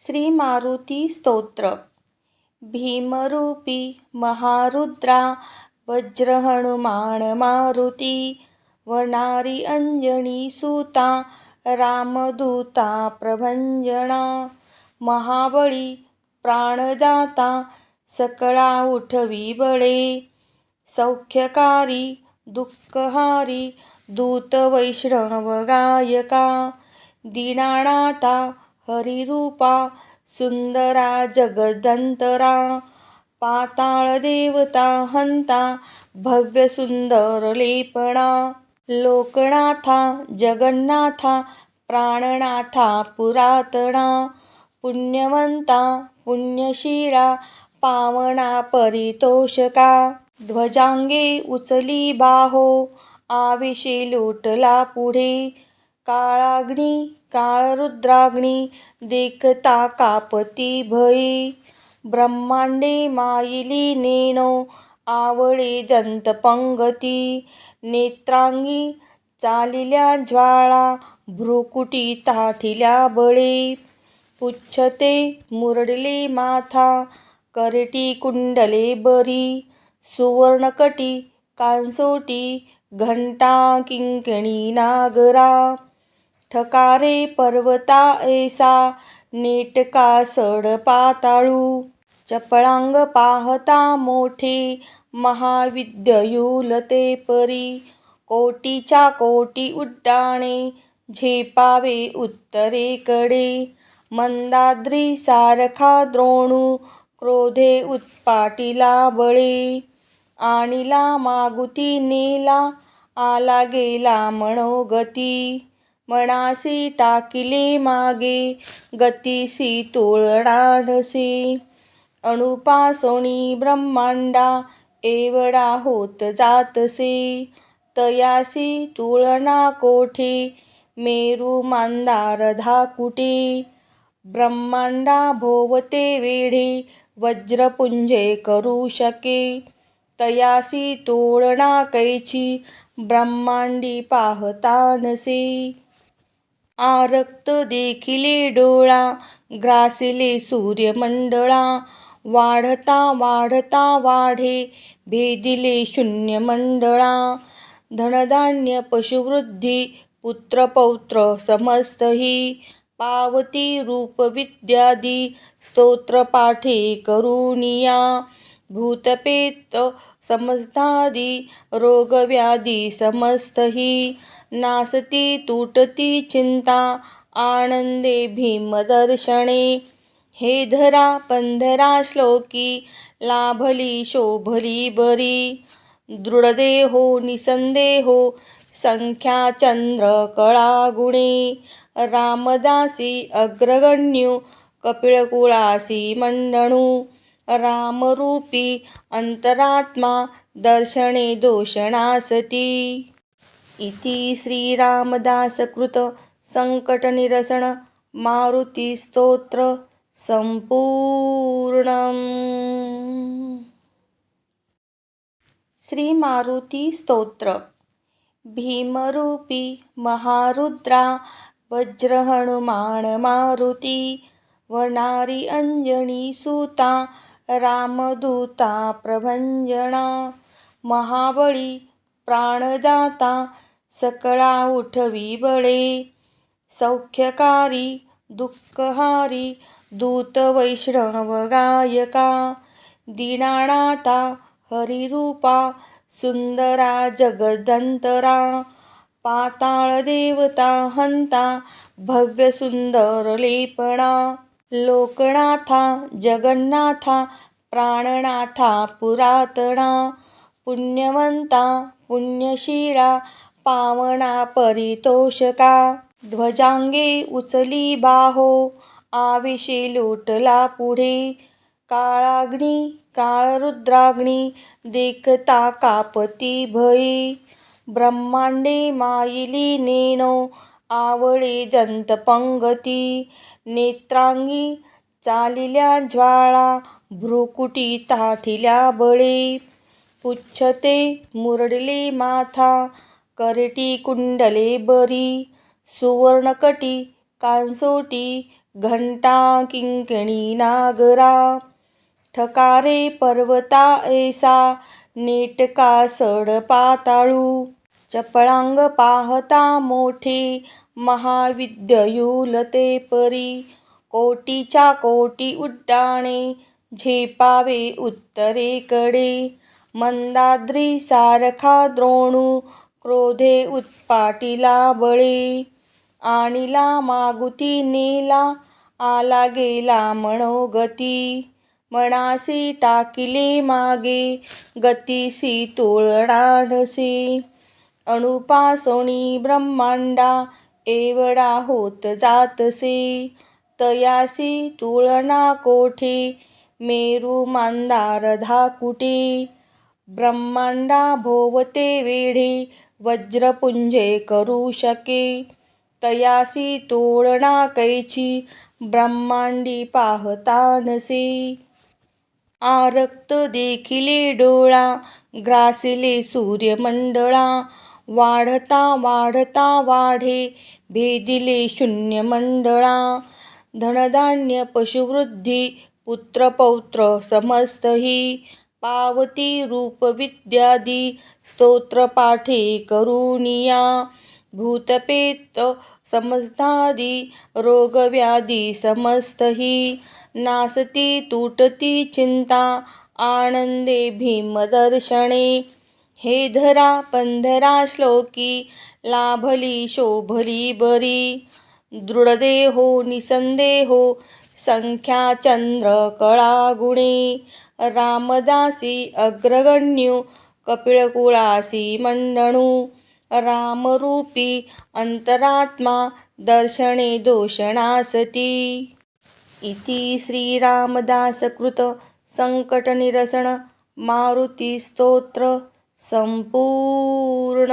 श्री मारुती स्तोत्र. भीमरूपी महारुद्रा वज्रहनुमान मारुती वनारी अंजनी सुता रामदूता प्रभंजना महाबळी प्राणदाता सकळा उठवी बळे सौख्यकारी दुःखहारी दूत वैष्णव गायका दीनानाथा हरिरूपा सुंदरा जगदंतरा पाताळ देवता हंता भव्य सुंदर लेपणा लोकनाथा जगन्नाथा प्राणनाथा पुरातणा पुण्यवंता पुण्यशीला पावना परितोषका ध्वजांगे उचली बाहो आविषे लोटला पुढे काळाग्नी काळरुद्राग्नी देखता कापती भये ब्रह्मांडे मायिली नेनो आवळे दंतपंगती नेत्रांगी चालिल्या ज्वाळा भ्रुकुटी ताठिल्या बळे। पुच्छते मुरडले माथा करटी कुंडले बरी। सुवर्णकटी कांसोटी घंटा किंकणी नागरा। ठकारे पर्वता ऐसा नेटका सड पाताळू. चपळांग पाहता मोठे महाविद्ययुलते परी. कोटीच्या कोटी उड्डाणे झेपावे उत्तरेकडे. मंदाद्री सारखा द्रोणू क्रोधे उत्पाटीला बळे. आणिला मागुती नेला आला गेला मनोगती. मनासी टाकिले मागे गतीसी तुळणानसे अणुपासोणी ब्रह्मांडा एवढा होत जातसे. तयासी तुळना कोठे मेरू मांदार धाकुटे. ब्रह्मांडा भोवते वेढे वज्रपुंजे करू शके. तयासी तोळणा कैची ब्रह्मांडी पाहता आरक्त देखिले डोळा ग्रासिले सूर्यमंडळा. वाढता वाढता वाढे भेदिले शून्य मंडळा धनधान्य पशुवृद्धी पुत्रपौत्र समस्तही. पावती रूपविद्यादी स्तोत्रपाठे करुणिया. भूतपेत समस्तादी रोगव्याधी समस्तही नासती तुटती चिंता आनंदे भीमदर्शने. हे धरा पंधरा श्लोकी लाभली शोभली बरी. दृढदेहो निसंदेहो संख्या चंद्र कळा गुणे. रामदासी अग्रगण्यू कपिळकुळासी मंडणू. रामरूपी अंतरात्मा दर्शने दोषणासती। इति श्रीरामदासकृत संकटनिरसन मारुतीस्तोत्र श्रीमारुतिस्तोत्र श्री मारुती स्तोत्र। भीमरूपी महारुद्रा वज्र हनुमान मारुती वनारी अंजनी रामदूता प्रभंजना महाबळी प्राणदाता सकळा उठवी बळे सौख्यकारी दुःखहारी दूत वैष्णव गायका दीनानाथा हरिरूपा सुंदरा जगदंतरा पाताळ देवता हंता भव्य सुंदर लेपणा लोकनाथा जगन्नाथा प्राणनाथा पुरातना पुण्यवंता पुण्यशीला पावना परितोषका ध्वजांगे उचली बाहो आविषे लोटला पुढे काळाग्नी काळरुद्राग्नी देखता कापती भयी ब्रह्मांडे मायिली नेनो आवळे दंतपंगती नेत्रांगी चालिल्या ज्वाळा भ्रुकुटी ताठिल्या बळे. पुच्छते मुरडले माथा करटी कुंडले बरी. सुवर्णकटी कांसोटी घंटा किंकणी नागरा. ठकारे पर्वता ऐसा नेटका सड पाताळू. चपळांग पाहता मोठे महाविद्युल ते परी. कोटीच्या कोटी उड्डाणे झेपावे उत्तरेकडे. मंदाद्री सारखा द्रोणू क्रोधे उत्पाटीला बळे. आणिला मागुती नेला आला गेला मनोगती. मनासी टाकिले मागे गतीसी तोळणानसी अणुपासोणी ब्रह्मांडा एवढा होत जातसे. तयासी तुळना कोठे मेरू मांदार धाकुटे. ब्रह्मांडा भोवते वेढे वज्रपुंजे करू शके. तयासी तोळणा कैची ब्रह्मांडी पाहता नसे आरक्त देखिले डोळा ग्रासिले सूर्यमंडळा. वाढता वाढता वाढे. भेदिले शून्य मंडळा धनधान्य पशुवृद्धी पुत्रपौत्र समस्तही. पावती रूपविद्यादी स्तोत्रपाठे करुणिया. भूतपेत समस्तादी रोगव्याधी समस्तही. नासती तुटती चिंता आनंदे भीमदर्शने. हे धरा पंधरा श्लोकी लाभली शोभली बरी. दृढदेहो निसंदेहो संख्या चंद्र कळा गुणी. रामदासी अग्रगण्यू कपिळकुळासी मंडणू. रामरूपी अंतरात्मा दर्शने दोषणासती. इति श्रीरामदासकृत संकटनिरसन मारुती संपूर्ण